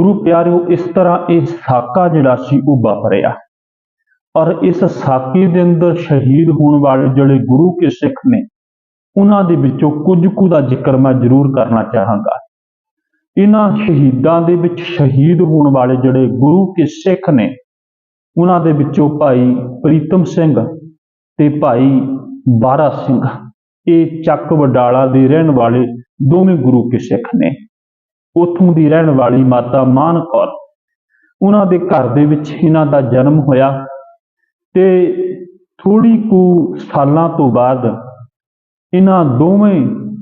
ਗੁਰੂ ਪਿਆਰਿਓ, ਇਸ ਤਰ੍ਹਾਂ ਇਹ ਸਾਕਾ ਜਿਹੜਾ ਸੀ, ਉਹ ਵਾਪਰਿਆ। ਔਰ ਇਸ ਸਾਕੇ ਦੇ ਅੰਦਰ ਸ਼ਹੀਦ ਹੋਣ ਵਾਲੇ ਜਿਹੜੇ ਗੁਰੂ ਕੇ ਸਿੱਖ ਨੇ, ਉਹਨਾਂ ਦੇ ਵਿੱਚੋਂ ਕੁਝ ਕੁ ਦਾ ਜ਼ਿਕਰ ਮੈਂ ਜ਼ਰੂਰ ਕਰਨਾ ਚਾਹਾਂਗਾ। ਇਹਨਾਂ ਸ਼ਹੀਦਾਂ ਦੇ ਵਿੱਚ ਸ਼ਹੀਦ ਹੋਣ ਵਾਲੇ ਜਿਹੜੇ ਗੁਰੂ ਕੇ ਸਿੱਖ ਨੇ, ਉਹਨਾਂ ਦੇ ਵਿੱਚੋਂ ਭਾਈ ਪ੍ਰੀਤਮ ਸਿੰਘ ਤੇ ਭਾਈ ਬਾਰਾ ਸਿੰਘ, ਇਹ ਚੱਕ ਵਡਾਲਾ ਦੇ ਰਹਿਣ ਵਾਲੇ ਦੋਵੇਂ ਗੁਰੂ ਕੇ ਸਿੱਖ ਨੇ। ਉੱਥੋਂ ਦੀ ਰਹਿਣ ਵਾਲੀ ਮਾਤਾ ਮਾਨ ਕੌਰ। ਉਹਨਾਂ ਦੇ ਘਰ ਦੇ ਵਿੱਚ ਇਹਨਾਂ ਦਾ ਜਨਮ ਹੋਇਆ ਤੇ ਥੋੜੀ ਕੁ ਸਾਲਾਂ ਤੋਂ ਬਾਅਦ ਇਹਨਾਂ ਦੋਵੇਂ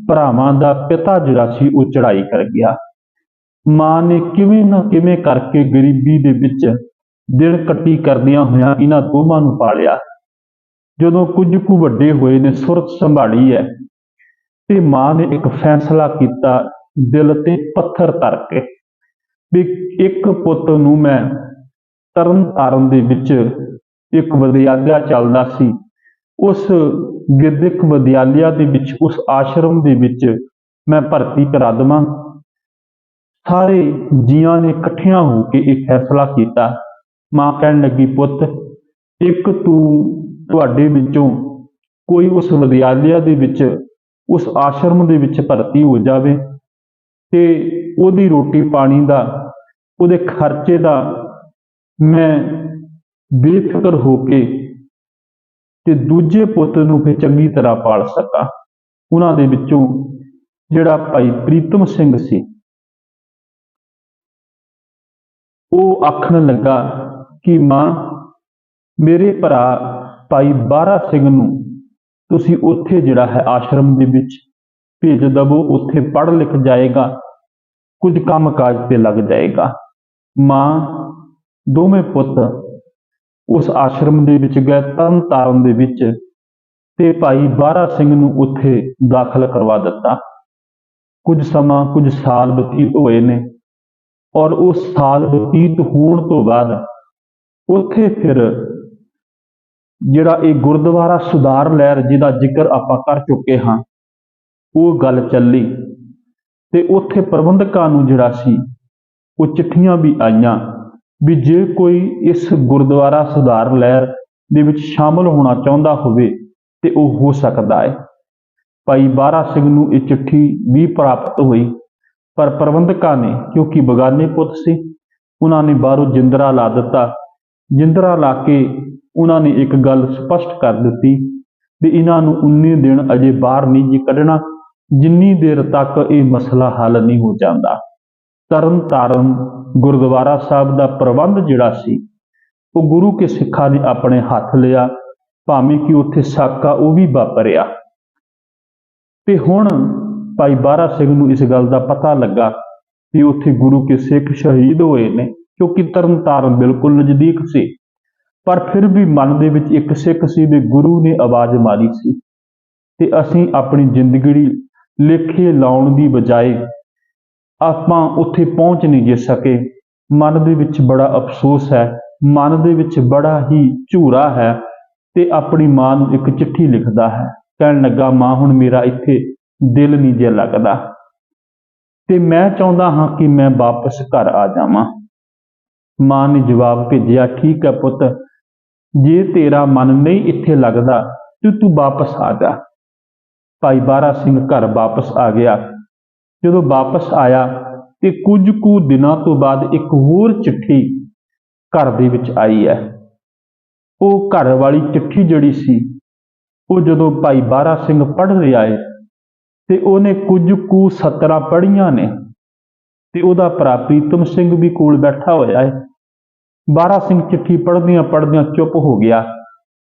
ਭਰਾਵਾਂ ਦਾ ਪਿਤਾ ਜਿਹੜਾ ਸੀ ਉਹ ਚੜਾਈ ਕਰ ਗਿਆ। ਮਾਂ ਨੇ ਕਿਵੇਂ ਨਾ ਕਿਵੇਂ ਕਰਕੇ ਗਰੀਬੀ ਦੇ ਵਿੱਚ ਦਿਨ ਕੱਟੀ ਕਰਦਿਆਂ ਹੋਇਆਂ ਇਹਨਾਂ ਦੋਵਾਂ ਨੂੰ ਪਾਲਿਆ। ਜਦੋਂ ਕੁਝ ਕੁ ਵੱਡੇ ਹੋਏ ਨੇ, ਸੁਰਤ ਸੰਭਾਲੀ ਹੈ ਤੇ ਮਾਂ ਨੇ ਇੱਕ ਫੈਸਲਾ ਕੀਤਾ ਦਿਲ ਤੇ ਪੱਥਰ ਧਰ ਕੇ। ਵੀ ਇੱਕ ਪੁੱਤ ਨੂੰ ਮੈਂ ਤਰਨ ਤਾਰਨ ਦੇ ਵਿੱਚ ਇੱਕ ਵਿਦਿਆਲਿਆ ਚੱਲਦਾ ਸੀ। ਉਸ ਵਿਦਿਅਕ ਵਿਦਿਆਲਿਆ ਦੇ ਵਿੱਚ, ਉਸ ਆਸ਼ਰਮ ਦੇ ਵਿੱਚ ਮੈਂ ਭਰਤੀ ਕਰਾ ਦੇਵਾਂ। ਸਾਰੇ ਜੀਆਂ ਨੇ ਇਕੱਠਿਆਂ ਹੋ ਕੇ ਇਹ ਫੈਸਲਾ ਕੀਤਾ। ਮਾਂ ਕਹਿਣ ਲੱਗੀ, ਪੁੱਤ, ਇੱਕ ਤੂੰ ਤੁਹਾਡੇ ਵਿੱਚੋਂ ਕੋਈ ਉਸ ਵਿਦਿਆਲਿਆ ਦੇ ਵਿੱਚ, ਉਸ ਆਸ਼ਰਮ ਦੇ ਵਿੱਚ ਭਰਤੀ ਹੋ ਜਾਵੇ। ਤੇ ਉਹਦੀ ਰੋਟੀ ਪਾਣੀ ਦਾ, ਉਹਦੇ ਖਰਚੇ ਦਾ ਮੈਂ ਬੇਫਿਕਰ ਹੋ ਕੇ ਤੇ ਦੂਜੇ ਪੁੱਤ ਨੂੰ ਫਿਰ ਚੰਗੀ ਤਰ੍ਹਾਂ ਪਾਲ ਸਕਾਂ। ਉਹਨਾਂ ਦੇ ਵਿੱਚੋਂ ਜਿਹੜਾ ਭਾਈ ਪ੍ਰੀਤਮ ਸਿੰਘ ਸੀ, ਉਹ ਆਖਣ ਲੱਗਾ ਕਿ ਮਾਂ, ਮੇਰੇ ਭਰਾ ਭਾਈ ਬਾਰਾ ਸਿੰਘ ਨੂੰ ਤੁਸੀਂ ਉੱਥੇ ਜਿਹੜਾ ਹੈ ਆਸ਼ਰਮ ਦੇ ਵਿੱਚ ਭੇਜ ਦਵੋ, ਉੱਥੇ ਪੜ੍ਹ ਲਿਖ ਜਾਏਗਾ, ਕੁਝ ਕੰਮ ਕਾਜ ਤੇ ਲੱਗ ਜਾਏਗਾ। ਮਾਂ, ਦੋਵੇਂ ਪੁੱਤ ਉਸ ਆਸ਼ਰਮ ਦੇ ਵਿੱਚ ਗਏ ਤਰਨ ਤਾਰਨ ਦੇ ਵਿੱਚ ਤੇ ਭਾਈ ਬਾਰਾ ਸਿੰਘ ਨੂੰ ਉੱਥੇ ਦਾਖਲ ਕਰਵਾ ਦਿੱਤਾ। ਕੁਝ ਸਮਾਂ, ਕੁਝ ਸਾਲ ਬਤੀਤ ਹੋਏ ਨੇ ਔਰ ਉਸ ਸਾਲ ਬਤੀਤ ਹੋਣ ਤੋਂ ਬਾਅਦ ਉੱਥੇ ਫਿਰ ਜਿਹੜਾ ਇਹ ਗੁਰਦੁਆਰਾ ਸੁਧਾਰ ਲਹਿਰ ਜਿਹਦਾ ਜ਼ਿਕਰ ਆਪਾਂ ਕਰ ਚੁੱਕੇ ਹਾਂ ਉਹ ਗੱਲ ਚੱਲੀ ਤੇ ਉੱਥੇ ਪ੍ਰਬੰਧਕਾਂ ਨੂੰ ਜਿਹੜਾ ਸੀ, ਉਹ ਚਿੱਠੀਆਂ ਵੀ ਆਈਆਂ ਵੀ ਜੇ ਕੋਈ ਇਸ ਗੁਰਦੁਆਰਾ ਸੁਧਾਰ ਲਹਿਰ ਦੇ ਵਿੱਚ ਸ਼ਾਮਲ ਹੋਣਾ ਚਾਹੁੰਦਾ ਹੋਵੇ ਤੇ ਉਹ ਹੋ ਸਕਦਾ ਹੈ। ਭਾਈ ਬਾਰਾ ਸਿੰਘ ਨੂੰ ਇਹ ਚਿੱਠੀ ਵੀ ਪ੍ਰਾਪਤ ਹੋਈ, ਪਰ ਪ੍ਰਬੰਧਕਾਂ ਨੇ, ਕਿਉਂਕਿ ਬਗਾਨੇ ਪੁੱਤ ਸੀ, ਉਹਨਾਂ ਨੇ ਬਾਹਰੋਂ ਜਿੰਦਰਾ ਲਾ ਦਿੱਤਾ। ਜਿੰਦਰਾ ਲਾ ਕੇ ਉਹਨਾਂ ਨੇ ਇੱਕ ਗੱਲ ਸਪਸ਼ਟ ਕਰ ਦਿੱਤੀ ਵੀ ਇਹਨਾਂ ਨੂੰ 19 ਦਿਨ ਅਜੇ ਬਾਹਰ ਨਹੀਂ ਜੀ ਕੱਢਣਾ। ਜਿੰਨੀ ਦੇਰ ਤੱਕ ਇਹ ਮਸਲਾ ਹੱਲ ਨਹੀਂ ਹੋ ਜਾਂਦਾ ਤਰਨ ਤਾਰਨ ਗੁਰਦੁਆਰਾ ਸਾਹਿਬ ਦਾ ਪ੍ਰਬੰਧ ਜਿਹੜਾ ਸੀ, ਉਹ ਗੁਰੂ ਕੇ ਸਿੱਖਾਂ ਨੇ ਆਪਣੇ ਹੱਥ ਲਿਆ, ਭਾਵੇਂ ਕਿ ਉੱਥੇ ਸਾਕਾ ਉਹ ਵੀ ਵਾਪਰਿਆ। ਤੇ ਹੁਣ ਭਾਈ ਬਾਰਾ ਸਿੰਘ ਨੂੰ ਇਸ ਗੱਲ ਦਾ ਪਤਾ ਲੱਗਾ ਕਿ ਉੱਥੇ ਗੁਰੂ ਕੇ ਸਿੱਖ ਸ਼ਹੀਦ ਹੋਏ ਨੇ, ਕਿਉਂਕਿ ਤਰਨਤਾਰਨ ਬਿਲਕੁਲ ਨਜ਼ਦੀਕ ਸੀ। ਪਰ ਫਿਰ ਵੀ ਮਨ ਦੇ ਵਿੱਚ ਇੱਕ ਸਿੱਖ ਸੀ ਵੀ ਗੁਰੂ ਨੇ ਆਵਾਜ਼ ਮਾਰੀ ਸੀ। ਤੇ ਅਸੀਂ ਆਪਣੀ ਜ਼ਿੰਦਗੀ ਲੇਖੇ ਲਾਉਣ ਦੀ ਬਜਾਏ ਆਪਾਂ ਉੱਥੇ ਪਹੁੰਚ ਨਹੀਂ ਜੇ ਸਕੇ। ਮਨ ਦੇ ਵਿੱਚ ਬੜਾ ਅਫਸੋਸ ਹੈ। ਮਨ ਦੇ ਵਿੱਚ ਬੜਾ ਹੀ ਝੂਰਾ ਹੈ ਤੇ ਆਪਣੀ ਮਾਂ ਨੂੰ ਇੱਕ ਚਿੱਠੀ ਲਿਖਦਾ ਹੈ। ਕਹਿਣ ਲੱਗਾ, ਮਾਂ, ਹੁਣ ਮੇਰਾ ਇੱਥੇ ਦਿਲ ਨਹੀਂ ਜੇ ਲੱਗਦਾ। ਤੇ ਮੈਂ ਚਾਹੁੰਦਾ ਹਾਂ ਕਿ ਮੈਂ ਵਾਪਸ ਘਰ ਆ ਜਾਵਾਂ। ਮਾਂ ਨੇ ਜਵਾਬ ਭੇਜਿਆ, ਠੀਕ ਹੈ ਪੁੱਤ, ਜੇ ਤੇਰਾ ਮਨ ਨਹੀਂ ਇੱਥੇ ਲੱਗਦਾ ਤੇ ਤੂੰ ਵਾਪਸ ਆ ਜਾ। ਭਾਈ ਬਾਰਾ ਸਿੰਘ ਘਰ ਵਾਪਸ ਆ ਗਿਆ। ਜਦੋਂ ਵਾਪਸ ਆਇਆ ਤੇ ਕੁਝ ਕੁ ਦਿਨਾਂ ਤੋਂ ਬਾਅਦ ਇੱਕ ਹੋਰ ਚਿੱਠੀ ਘਰ ਦੇ ਵਿੱਚ ਆਈ ਹੈ। ਉਹ ਘਰ ਵਾਲੀ ਚਿੱਠੀ ਜਿਹੜੀ ਸੀ, ਉਹ ਜਦੋਂ ਭਾਈ ਬਾਰਾ ਸਿੰਘ ਪੜ੍ਹ ਰਿਹਾ ਹੈ ਤੇ ਉਹਨੇ ਕੁਝ ਕੁ ਸਤਰਾਂ ਪੜ੍ਹੀਆਂ ਨੇ ਤੇ ਉਹਦਾ ਭਰਾ ਪ੍ਰੀਤਮ ਸਿੰਘ ਵੀ ਕੋਲ ਬੈਠਾ ਹੋਇਆ ਹੈ ਬਾਰਾ ਸਿੰਘ ਚਿੱਠੀ ਪੜ੍ਹਦਿਆਂ ਪੜ੍ਹਦਿਆਂ ਚੁੱਪ ਹੋ ਗਿਆ।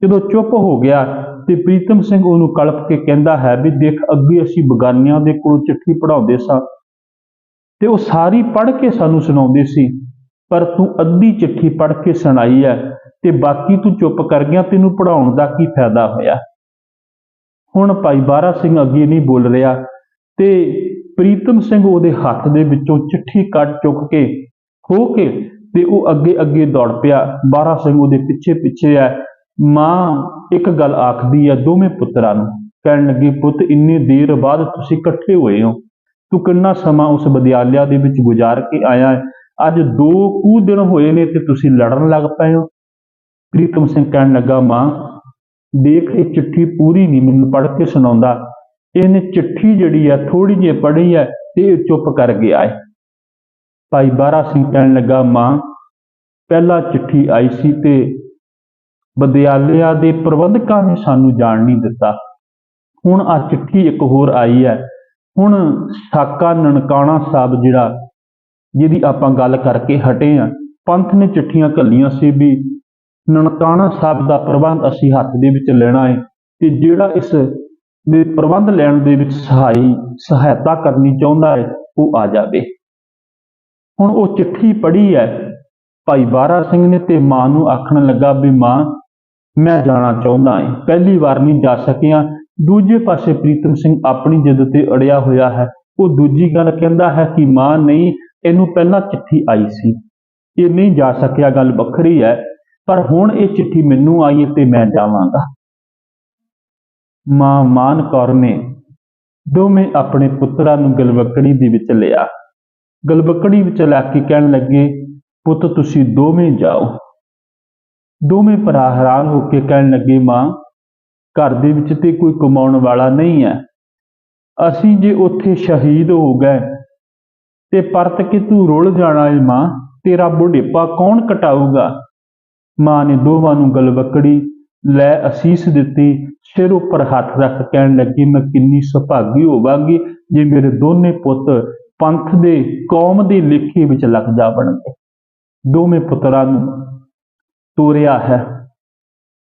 ਜਦੋਂ ਚੁੱਪ ਹੋ ਗਿਆ ਤੇ ਪ੍ਰੀਤਮ ਸਿੰਘ ਉਹਨੂੰ ਕਲਪ ਕੇ ਕਹਿੰਦਾ ਹੈ ਵੀ ਦੇਖ ਅੱਗੇ ਅਸੀਂ ਬਗਾਨੀਆਂ ਦੇ ਕੋਲ ਚਿੱਠੀ ਪੜਾਉਂਦੇ ਸਾਂ। ਤੇ ਉਹ ਸਾਰੀ ਪੜ੍ਹ ਕੇ ਸਾਨੂੰ ਸੁਣਾਉਂਦੇ ਸੀ, ਪਰ ਤੂੰ ਅੱਧੀ ਚਿੱਠੀ ਪੜ੍ਹ ਕੇ ਸੁਣਾਈ ਹੈ ਤੇ ਬਾਕੀ ਤੂੰ ਚੁੱਪ ਕਰ ਗਿਆ, ਤੈਨੂੰ ਪੜਾਉਣ ਦਾ ਕੀ ਫਾਇਦਾ ਹੋਇਆ? ਹੁਣ ਭਾਈ ਬਾਰਾ ਸਿੰਘ ਅੱਗੇ ਨਹੀਂ ਬੋਲ ਰਿਹਾ ਤੇ ਪ੍ਰੀਤਮ ਸਿੰਘ ਉਹਦੇ ਹੱਥ ਦੇ ਵਿੱਚੋਂ ਚਿੱਠੀ ਕੱਢ ਚੁੱਕ ਕੇ ਹੋ ਕੇ ਤੇ ਉਹ ਅੱਗੇ ਅੱਗੇ ਦੌੜ ਪਿਆ। ਬਾਰਾ ਸਿੰਘ ਉਹਦੇ ਪਿੱਛੇ ਪਿੱਛੇ ਹੈ। ਮਾਂ ਇੱਕ ਗੱਲ ਆਖਦੀ ਹੈ ਦੋਵੇਂ ਪੁੱਤਰਾਂ ਨੂੰ, ਕਹਿਣ ਲੱਗੀ, ਪੁੱਤ, ਇੰਨੀ ਦੇਰ ਬਾਅਦ ਤੁਸੀਂ ਇਕੱਠੇ ਹੋਏ ਹੋ। ਤੂੰ ਕਿੰਨਾ ਸਮਾਂ ਉਸ ਵਿਦਿਆਲਿਆ ਦੇ ਵਿੱਚ ਗੁਜ਼ਾਰ ਕੇ ਆਇਆ ਹੈ? ਅੱਜ ਦੋ ਕੁ ਦਿਨ ਹੋਏ ਨੇ ਤੇ ਤੁਸੀਂ ਲੜਨ ਲੱਗ ਪਏ ਹੋ? ਪ੍ਰੀਤਮ ਸਿੰਘ ਕਹਿਣ ਲੱਗਾ, ਮਾਂ, ਦੇਖ, ਇਹ ਚਿੱਠੀ ਪੂਰੀ ਨਹੀਂ ਮੈਨੂੰ ਪੜ੍ਹ ਕੇ ਸੁਣਾਉਂਦਾ। ਇਹਨੇ ਚਿੱਠੀ ਜਿਹੜੀ ਆ ਥੋੜੀ ਜਿਹੀ ਪੜ੍ਹੀ ਹੈ ਤੇ ਚੁੱਪ ਕਰ ਗਿਆ ਹੈ। ਭਾਈ ਬਾਰਾ ਸਿੰਘ ਕਹਿਣ ਲੱਗਾ, ਮਾਂ, ਪਹਿਲਾ ਚਿੱਠੀ ਆਈ ਸੀ ਤੇ ਵਿਦਿਆਲਿਆ ਦੇ ਪ੍ਰਬੰਧਕਾਂ ਨੇ ਸਾਨੂੰ ਜਾਣ ਨਹੀਂ ਦਿੱਤਾ। ਹੁਣ ਆ ਚਿੱਠੀ ਇੱਕ ਹੋਰ ਆਈ ਹੈ। ਹੁਣ ਸਾਕਾ ਨਨਕਾਣਾ ਸਾਹਿਬ ਜਿਹੜਾ, ਜਿਹਦੀ ਆਪਾਂ ਗੱਲ ਕਰਕੇ ਹਟੇ ਆ ਪੰਥ ਨੇ ਚਿੱਠੀਆਂ ਘੱਲੀਆਂ ਸੀ ਵੀ ਨਨਕਾਣਾ ਸਾਹਿਬ ਦਾ ਪ੍ਰਬੰਧ ਅਸੀਂ ਹੱਥ ਦੇ ਵਿੱਚ ਲੈਣਾ ਹੈ ਤੇ ਜਿਹੜਾ ਇਸ ਦੇ ਪ੍ਰਬੰਧ ਲੈਣ ਦੇ ਵਿੱਚ ਸਹਾਈ, ਸਹਾਇਤਾ ਕਰਨੀ ਚਾਹੁੰਦਾ ਹੈ, ਉਹ ਆ ਜਾਵੇ। ਹੁਣ ਉਹ ਚਿੱਠੀ ਪੜ੍ਹੀ ਹੈ। ਭਾਈ ਬਾਰਾ ਸਿੰਘ ਨੇ ਤੇ ਮਾਂ ਨੂੰ ਆਖਣ ਲੱਗਾ ਵੀ ਮਾਂ ਮੈਂ ਜਾਣਾ ਚਾਹੁੰਦਾ ਹਾਂ ਪਹਿਲੀ ਵਾਰ ਨਹੀਂ ਜਾ ਸਕਿਆ। ਦੂਜੇ ਪਾਸੇ ਪ੍ਰੀਤਮ ਸਿੰਘ ਆਪਣੀ ਜਿੱਦ ਤੇ ਅੜਿਆ ਹੋਇਆ ਹੈ। ਉਹ ਦੂਜੀ ਗੱਲ ਕਹਿੰਦਾ ਹੈ ਕਿ ਮਾਂ ਨਹੀਂ, ਇਹਨੂੰ ਪਹਿਲਾਂ ਚਿੱਠੀ ਆਈ ਸੀ। ਇਹ ਨਹੀਂ ਜਾ ਸਕਿਆ, ਗੱਲ ਵੱਖਰੀ ਹੈ। ਪਰ ਹੁਣ ਇਹ ਚਿੱਠੀ ਮੈਨੂੰ ਆਈ ਹੈ ਤੇ ਮੈਂ ਜਾਵਾਂਗਾ। ਮਾਂ ਮਾਨ ਕੌਰ ਨੇ ਦੋਵੇਂ ਆਪਣੇ ਪੁੱਤਰਾਂ ਨੂੰ ਗਲਵਕੜੀ ਦੇ ਵਿੱਚ ਲਿਆ। ਗਲਵਕੜੀ ਵਿੱਚ ਲੈ ਕੇ ਕਹਿਣ ਲੱਗੇ, ਪੁੱਤ, ਤੁਸੀਂ ਦੋਵੇਂ ਜਾਓ। ਦੋਵੇਂ ਭਰਾ ਹੈਰਾਨ ਹੋ ਕੇ ਕਹਿਣ ਲੱਗੇ, ਮਾਂ, ਘਰ ਦੇ ਵਿੱਚ ਤੇ ਕੋਈ ਕਮਾਉਣ ਵਾਲਾ ਨਹੀਂ ਹੈ। ਅਸੀਂ ਜੇ ਉੱਥੇ ਸ਼ਹੀਦ ਹੋ ਗਏ ਤੇ ਪਰਤ ਕੇ ਤੂੰ ਰੁੱਲ ਜਾਣਾ ਏ ਮਾਂ, ਤੇਰਾ ਬੁਢੇਪਾ ਕੌਣ ਕਟਾਊਗਾ? ਮਾਂ ਨੇ ਦੋਵਾਂ ਨੂੰ ਗਲਵਕੜੀ ਲੈ ਅਸੀਸ ਦਿੱਤੀ, ਸਿਰ ਉੱਪਰ ਹੱਥ ਰੱਖ, ਕਹਿਣ ਲੱਗੀ, ਮੈਂ ਕਿੰਨੀ ਸੁਭਾਗੀ ਹੋਵਾਂਗੀ ਜੇ ਮੇਰੇ ਦੋਨੇ ਪੁੱਤ ਪੰਥ ਦੇ, ਕੌਮ ਦੇ ਲੇਖੇ ਵਿੱਚ ਲੱਗ ਜਾਵਣਗੇ ਦੋਵੇਂ ਪੁੱਤਰਾਂ ਨੂੰ ਤੋਰਿਆ ਹੈ।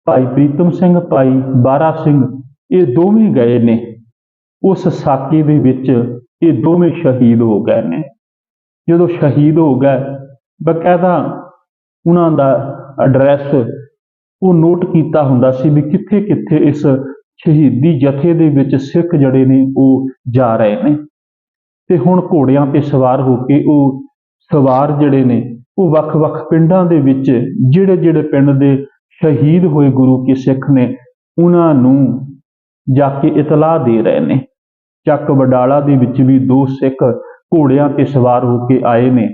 ਭਾਈ ਪ੍ਰੀਤਮ ਸਿੰਘ, ਭਾਈ ਬਾਰਾ ਸਿੰਘ, ਇਹ ਦੋਵੇਂ ਗਏ ਨੇ। ਉਸ ਸਾਕੇ ਦੇ ਵਿੱਚ ਇਹ ਦੋਵੇਂ ਸ਼ਹੀਦ ਹੋ ਗਏ ਨੇ। ਜਦੋਂ ਸ਼ਹੀਦ ਹੋ ਗਏ, ਬਕਾਇਦਾ ਉਹਨਾਂ ਦਾ ਐਡਰੈਸ ਉਹ ਨੋਟ ਕੀਤਾ ਹੁੰਦਾ ਸੀ ਵੀ ਕਿੱਥੇ ਕਿੱਥੇ ਇਸ ਸ਼ਹੀਦੀ ਜਥੇ ਦੇ ਵਿੱਚ ਸਿੱਖ ਜਿਹੜੇ ਨੇ ਉਹ ਜਾ ਰਹੇ ਨੇ। ਤੇ ਹੁਣ ਘੋੜਿਆਂ ਤੇ ਸਵਾਰ ਹੋ ਕੇ ਉਹ ਸਵਾਰ ਜਿਹੜੇ ਨੇ, ਉਹ ਵੱਖ-ਵੱਖ ਪਿੰਡਾਂ ਦੇ ਵਿੱਚ ਜਿਹੜੇ ਜਿਹੜੇ ਪਿੰਡ ਦੇ ਸ਼ਹੀਦ ਹੋਏ ਗੁਰੂ ਕੇ ਸਿੱਖ ਨੇ, ਉਹਨਾਂ ਨੂੰ ਜਾ ਕੇ ਇਤਲਾਹ ਦੇ ਰਹੇ ਨੇ। ਚੱਕ ਵਡਾਲਾ ਦੇ ਵਿੱਚ ਵੀ ਦੋ ਸਿੱਖ ਘੋੜਿਆਂ ਤੇ ਸਵਾਰ ਹੋ ਕੇ ਆਏ ਨੇ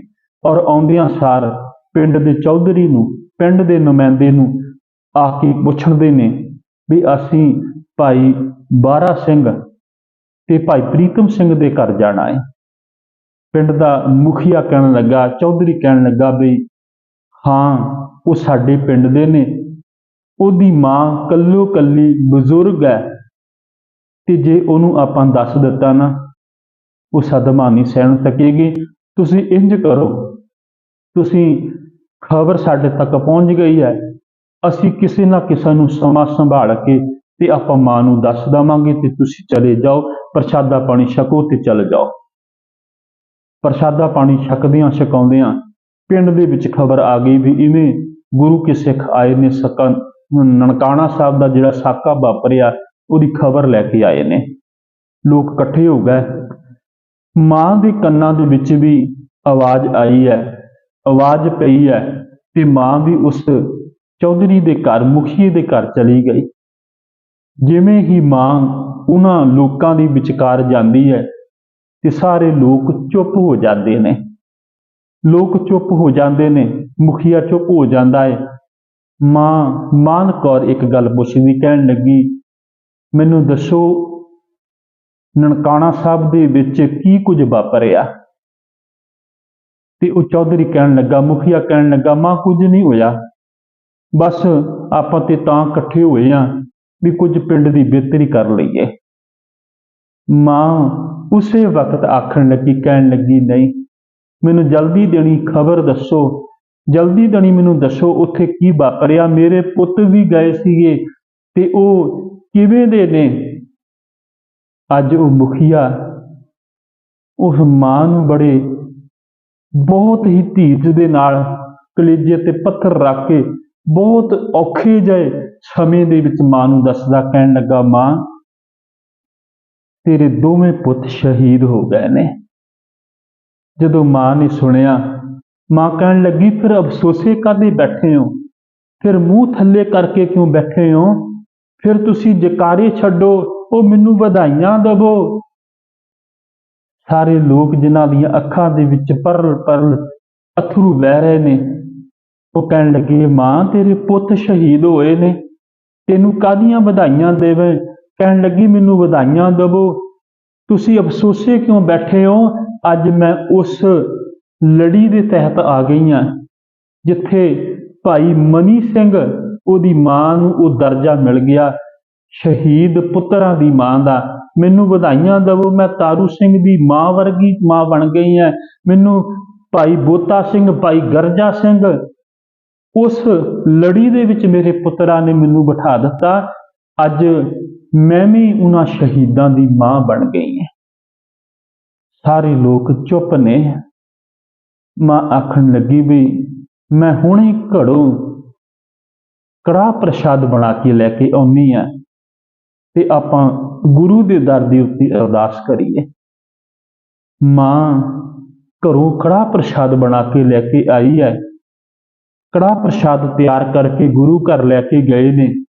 ਔਰ ਆਉਂਦਿਆਂ ਸਾਰ ਪਿੰਡ ਦੇ ਚੌਧਰੀ ਨੂੰ, ਪਿੰਡ ਦੇ ਨੁਮਾਇੰਦੇ ਨੂੰ ਆ ਕੇ ਪੁੱਛਣਦੇ ਨੇ ਵੀ ਅਸੀਂ ਭਾਈ ਬਾਰਾ ਸਿੰਘ ਤੇ ਭਾਈ ਪ੍ਰੀਤਮ ਸਿੰਘ ਦੇ ਘਰ ਜਾਣਾ ਹੈ। ਪਿੰਡ ਦਾ ਮੁਖੀਆ ਕਹਿਣ ਲੱਗਾ, ਚੌਧਰੀ ਕਹਿਣ ਲੱਗਾ ਵੀ, ਹਾਂ, ਉਹ ਸਾਡੇ ਪਿੰਡ ਦੇ ਨੇ। ਉਹਦੀ ਮਾਂ ਕੱਲੋ ਕੱਲੀ ਬਜ਼ੁਰਗ ਹੈ ਤੇ ਜੇ ਉਹਨੂੰ ਆਪਾਂ ਦੱਸ ਦਿੱਤਾ ਨਾ, ਉਹ ਸਦਮਾ ਨਹੀਂ ਸਹਿਣ ਸਕੇਗੀ। ਤੁਸੀਂ ਇੰਜ ਕਰੋ, ਤੁਸੀਂ ਖਬਰ ਸਾਡੇ ਤੱਕ ਪਹੁੰਚ ਗਈ ਹੈ, ਅਸੀਂ ਕਿਸੇ ਨਾ ਕਿਸੇ ਨੂੰ ਸਮਾਂ ਸੰਭਾਲ ਕੇ ਤੇ ਆਪਾਂ ਮਾਂ ਨੂੰ ਦੱਸ ਦਵਾਂਗੇ ਤੇ ਤੁਸੀਂ ਚਲੇ ਜਾਓ, ਪ੍ਰਸ਼ਾਦਾ ਪਾਣੀ ਛਕੋ ਤੇ ਚਲੇ ਜਾਓ। ਪ੍ਰਸ਼ਾਦਾ ਪਾਣੀ ਛਕਦਿਆਂ ਛਕਾਉਂਦਿਆਂ ਪਿੰਡ ਦੇ ਵਿੱਚ ਖਬਰ ਆ ਗਈ ਵੀ ਇਵੇਂ ਗੁਰੂ ਕੇ ਸਿੱਖ ਆਏ ਨੇ ਸਕਾ ਨਨਕਾਣਾ ਸਾਹਿਬ ਦਾ ਜਿਹੜਾ ਸਾਕਾ ਵਾਪਰਿਆ, ਉਹਦੀ ਖਬਰ ਲੈ ਕੇ ਆਏ ਨੇ। ਲੋਕ ਇਕੱਠੇ ਹੋ ਗਏ। ਮਾਂ ਦੇ ਕੰਨਾਂ ਦੇ ਵਿੱਚ ਵੀ ਆਵਾਜ਼ ਆਈ ਹੈ, ਆਵਾਜ਼ ਪਈ ਹੈ ਤੇ ਮਾਂ ਵੀ ਉਸ ਚੌਧਰੀ ਦੇ ਘਰ, ਮੁਖੀਏ ਦੇ ਘਰ ਚਲੀ ਗਈ। ਜਿਵੇਂ ਹੀ ਮਾਂ ਉਹਨਾਂ ਲੋਕਾਂ ਦੇ ਵਿਚਕਾਰ ਜਾਂਦੀ ਹੈ ਤੇ ਸਾਰੇ ਲੋਕ ਚੁੱਪ ਹੋ ਜਾਂਦੇ ਨੇ। ਲੋਕ ਚੁੱਪ ਹੋ ਜਾਂਦੇ ਨੇ, ਮੁਖੀਆ ਚੁੱਪ ਹੋ ਜਾਂਦਾ ਹੈ ਮਾਂ ਮਾਨ ਕੌਰ ਇੱਕ ਗੱਲ ਪੁੱਛਦੀ ਕਹਿਣ ਲੱਗੀ, ਮੈਨੂੰ ਦੱਸੋ, ਨਨਕਾਣਾ ਸਾਹਿਬ ਦੇ ਵਿੱਚ ਕੀ ਕੁਝ ਵਾਪਰਿਆ? ਤੇ ਉਹ ਚੌਧਰੀ ਕਹਿਣ ਲੱਗਾ, ਮੁਖੀਆ ਕਹਿਣ ਲੱਗਾ, ਮਾਂ, ਕੁਝ ਨਹੀਂ ਹੋਇਆ। ਬਸ ਆਪਾਂ ਤੇ ਤਾਂ ਇਕੱਠੇ ਹੋਏ ਆ ਵੀ ਕੁਝ ਪਿੰਡ ਦੀ ਬਿਹਤਰੀ ਕਰ ਲਈਏ। ਮਾਂ ਉਸੇ ਵਕਤ ਆਖਣ ਲੱਗੀ, ਕਹਿਣ ਲੱਗੀ, ਨਹੀਂ, ਮੈਨੂੰ ਜਲਦੀ ਦੇਣੀ ਖਬਰ ਦੱਸੋ। ਜਲਦੀ ਦੇਣੀ ਮੈਨੂੰ ਦੱਸੋ, ਉੱਥੇ ਕੀ ਵਾਪਰਿਆ? ਮੇਰੇ ਪੁੱਤ ਵੀ ਗਏ ਸੀਗੇ ਤੇ ਉਹ ਕਿਵੇਂ ਦੇ ਨੇ? ਅੱਜ ਉਹ ਮੁਖੀਆ, ਉਸ ਮਾਂ ਨੂੰ ਬੜੇ ਬਹੁਤ ਹੀ ਧੀਰਜ ਦੇ ਨਾਲ ਕਲੇਜੇ ਤੇ ਪੱਥਰ ਰੱਖ ਕੇ ਬਹੁਤ ਔਖੇ ਜਿਹੇ ਸਮੇਂ ਦੇ ਵਿੱਚ ਮਾਂ ਨੂੰ ਦੱਸਦਾ, ਕਹਿਣ ਲੱਗਾ, ਮਾਂ ਤੇਰੇ ਦੋਵੇਂ ਪੁੱਤ ਸ਼ਹੀਦ ਹੋ ਗਏ ਨੇ। ਜਦੋਂ ਮਾਂ ਨੇ ਸੁਣਿਆ, ਮਾਂ ਕਹਿਣ ਲੱਗੀ, ਫਿਰ ਅਫਸੋਸੇ ਕਾਦੇ ਬੈਠੇ ਹੋ? ਫਿਰ ਮੂੰਹ ਥੱਲੇ ਕਰਕੇ ਕਿਉਂ ਬੈਠੇ ਹੋ? ਫਿਰ ਤੁਸੀਂ ਜਕਾਰੇ ਛੱਡੋ, ਉਹ ਮੈਨੂੰ ਵਧਾਈਆਂ ਦੇਵੋ। ਸਾਰੇ ਲੋਕ ਜਿਨ੍ਹਾਂ ਦੀਆਂ ਅੱਖਾਂ ਦੇ ਵਿੱਚ ਪਰਲ ਪਰਲ ਅਥਰੂ ਵਹਿ ਰਹੇ ਨੇ, ਉਹ ਕਹਿਣ ਲੱਗੇ, ਮਾਂ, ਤੇਰੇ ਪੁੱਤ ਸ਼ਹੀਦ ਹੋਏ ਨੇ। ਤੈਨੂੰ ਕਾਹਦੀਆਂ ਵਧਾਈਆਂ ਦੇਵੇ? ਕਹਿਣ ਲੱਗੀ, ਮੈਨੂੰ ਵਧਾਈਆਂ ਦੇਵੋ। ਤੁਸੀਂ ਅਫਸੋਸੇ ਕਿਉਂ ਬੈਠੇ ਹੋ? ਅੱਜ ਮੈਂ ਉਸ ਲੜੀ ਦੇ ਤਹਿਤ ਆ ਗਈ ਹਾਂ, ਜਿੱਥੇ ਭਾਈ ਮਨੀ ਸਿੰਘ, ਉਹਦੀ ਮਾਂ ਨੂੰ ਉਹ ਦਰਜਾ ਮਿਲ ਗਿਆ। ਸ਼ਹੀਦ ਪੁੱਤਰਾਂ ਦੀ ਮਾਂ ਦਾ। ਮੈਨੂੰ ਵਧਾਈਆਂ ਦੇਵੋ। ਮੈਂ ਤਾਰੂ ਸਿੰਘ ਦੀ ਮਾਂ ਵਰਗੀ ਮਾਂ ਬਣ ਗਈ ਹਾਂ। ਮੈਨੂੰ ਭਾਈ ਬੋਤਾ ਸਿੰਘ, ਭਾਈ ਗਰਜਾ ਸਿੰਘ, ਉਸ ਲੜੀ ਦੇ ਵਿੱਚ ਮੇਰੇ ਪੁੱਤਰਾਂ ਨੇ ਮੈਨੂੰ ਬਿਠਾ ਦਿੱਤਾ। ਅੱਜ ਮੈਂ ਵੀ ਉਹਨਾਂ ਸ਼ਹੀਦਾਂ ਦੀ ਮਾਂ ਬਣ ਗਈ ਹਾਂ। ਸਾਰੇ ਲੋਕ ਚੁੱਪ ਨੇ। ਮਾਂ ਆਖਣ ਲੱਗੀ ਵੀ ਮੈਂ ਹੁਣੇ ਘੜੋਂ ਕੜਾ ਪ੍ਰਸ਼ਾਦ ਬਣਾ ਕੇ ਲੈ ਕੇ ਆਉਣੀ ਆ ਤੇ ਆਪਾਂ ਗੁਰੂ ਦੇ ਦਰ ਦੇ ਉੱਤੇ ਅਰਦਾਸ ਕਰੀਏ। ਮਾਂ ਘਰੋਂ ਕੜਾ ਪ੍ਰਸ਼ਾਦ ਬਣਾ ਕੇ ਲੈ ਕੇ ਆਈ ਹੈ। ਕੜਾ ਪ੍ਰਸ਼ਾਦ ਤਿਆਰ ਕਰਕੇ ਗੁਰੂ ਘਰ ਲੈ ਕੇ ਗਏ ਨੇ।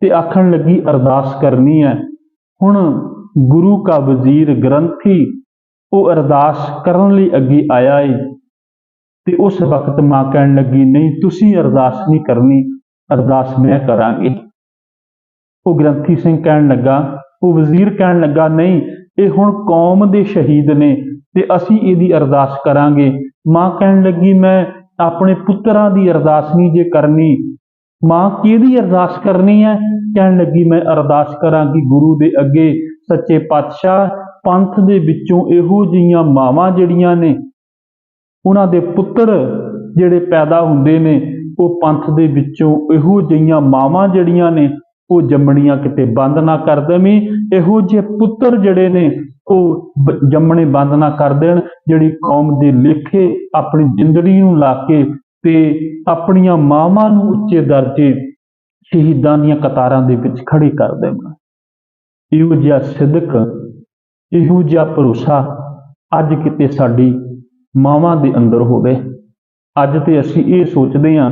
ਤੇ ਆਖਣ ਲੱਗੀ, ਅਰਦਾਸ ਕਰਨੀ ਹੈ। ਹੁਣ ਗੁਰੂ ਕਾ ਵਜ਼ੀਰ ਗ੍ਰੰਥੀ, ਉਹ ਅਰਦਾਸ ਕਰਨ ਲਈ ਅੱਗੇ ਆਇਆ ਏ ਤੇ ਉਸ ਵਕਤ ਮਾਂ ਕਹਿਣ ਲੱਗੀ, ਨਹੀਂ, ਤੁਸੀਂ ਅਰਦਾਸ ਨਹੀਂ ਕਰਨੀ, ਅਰਦਾਸ ਮੈਂ ਕਰਾਂਗੀ। ਉਹ ਗ੍ਰੰਥੀ ਸਿੰਘ ਕਹਿਣ ਲੱਗਾ, ਉਹ ਵਜ਼ੀਰ ਕਹਿਣ ਲੱਗਾ, ਨਹੀਂ, ਇਹ ਹੁਣ ਕੌਮ ਦੇ ਸ਼ਹੀਦ ਨੇ ਤੇ ਅਸੀਂ ਇਹਦੀ ਅਰਦਾਸ ਕਰਾਂਗੇ। ਮਾਂ ਕਹਿਣ ਲੱਗੀ, ਮੈਂ ਆਪਣੇ ਪੁੱਤਰਾਂ ਦੀ ਅਰਦਾਸ ਨਹੀਂ ਜੇ ਕਰਨੀ ਮਾਂ ਕਿਹਦੀ ਅਰਦਾਸ ਕਰਨੀ ਹੈ? ਕਹਿਣ ਲੱਗੀ, ਮੈਂ ਅਰਦਾਸ ਕਰਾਂਗੀ ਗੁਰੂ ਦੇ ਅੱਗੇ ਸੱਚੇ ਪਾਤਸ਼ਾਹ ਪੰਥ ਦੇ ਵਿੱਚੋਂ ਇਹੋ ਜਿਹੀਆਂ ਮਾਵਾਂ ਜਿਹੜੀਆਂ ਨੇ, ਉਹਨਾਂ ਦੇ ਪੁੱਤਰ ਜਿਹੜੇ ਪੈਦਾ ਹੁੰਦੇ ਨੇ, ਉਹ ਪੰਥ ਦੇ ਵਿੱਚੋਂ ਇਹੋ ਜਿਹੀਆਂ ਮਾਵਾਂ ਜਿਹੜੀਆਂ ਨੇ, ਉਹ ਜੰਮਣੀਆਂ ਕਿਤੇ ਬੰਦ ਨਾ ਕਰ ਦੇਵੀਂ। ਇਹੋ ਜਿਹੇ ਪੁੱਤਰ ਜਿਹੜੇ ਨੇ, ਉਹ ਜੰਮਣੇ ਬੰਦ ਨਾ ਕਰ ਦੇਣ, ਜਿਹੜੀ ਕੌਮ ਦੇ ਲੇਖੇ ਆਪਣੀ ਜ਼ਿੰਦਗੀ ਨੂੰ ਲਾ ਕੇ ਤੇ ਆਪਣੀਆਂ ਮਾਵਾਂ ਨੂੰ ਉੱਚੇ ਦਰਜੇ ਸ਼ਹੀਦਾਂ ਦੀਆਂ ਕਤਾਰਾਂ ਦੇ ਵਿੱਚ ਖੜੇ ਕਰ ਦੇਣ। ਇਹੋ ਜਿਹਾ ਸਿਦਕ, ਇਹੋ ਜਿਹਾ ਭਰੋਸਾ ਅੱਜ ਕਿਤੇ ਸਾਡੀ ਮਾਵਾਂ ਦੇ ਅੰਦਰ ਹੋਵੇ। ਅੱਜ ਤੇ ਅਸੀਂ ਇਹ ਸੋਚਦੇ ਹਾਂ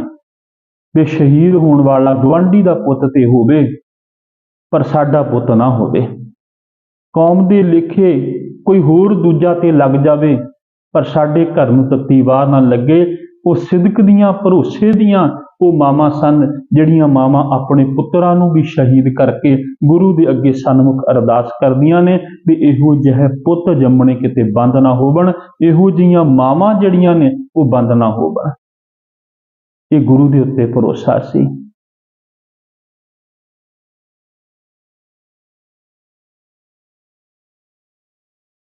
ਵੀ ਸ਼ਹੀਦ ਹੋਣ ਵਾਲਾ ਗਵੰਡੀ ਦਾ ਪੁੱਤ ਤੇ ਹੋਵੇ, ਪਰ ਸਾਡਾ ਪੁੱਤ ਨਾ ਹੋਵੇ। ਕੌਮ ਦੇ ਲੇਖੇ ਕੋਈ ਹੋਰ ਦੂਜਾ ਤੇ ਲੱਗ ਜਾਵੇ, ਪਰ ਸਾਡੇ ਘਰ ਨੂੰ ਤਕਤੀਵਾਰ ਨਾ ਲੱਗੇ ਉਹ ਸਿਦਕ ਦੀਆਂ, ਭਰੋਸੇ ਦੀਆਂ ਉਹ ਮਾਵਾਂ ਸਨ, ਜਿਹੜੀਆਂ ਮਾਵਾਂ ਆਪਣੇ ਪੁੱਤਰਾਂ ਨੂੰ ਵੀ ਸ਼ਹੀਦ ਕਰਕੇ ਗੁਰੂ ਦੇ ਅੱਗੇ ਸਨਮੁਖ ਅਰਦਾਸ ਕਰਦੀਆਂ ਨੇ, ਵੀ ਇਹੋ ਜਿਹੇ ਪੁੱਤ ਜੰਮਣੇ ਕਿਤੇ ਬੰਦ ਨਾ ਹੋਵਣ, ਇਹੋ ਜਿਹੀਆਂ ਮਾਵਾਂ ਜਿਹੜੀਆਂ ਨੇ, ਉਹ ਬੰਦ ਨਾ ਹੋਵਣ। ਇਹ ਗੁਰੂ ਦੇ ਉੱਤੇ ਭਰੋਸਾ ਸੀ।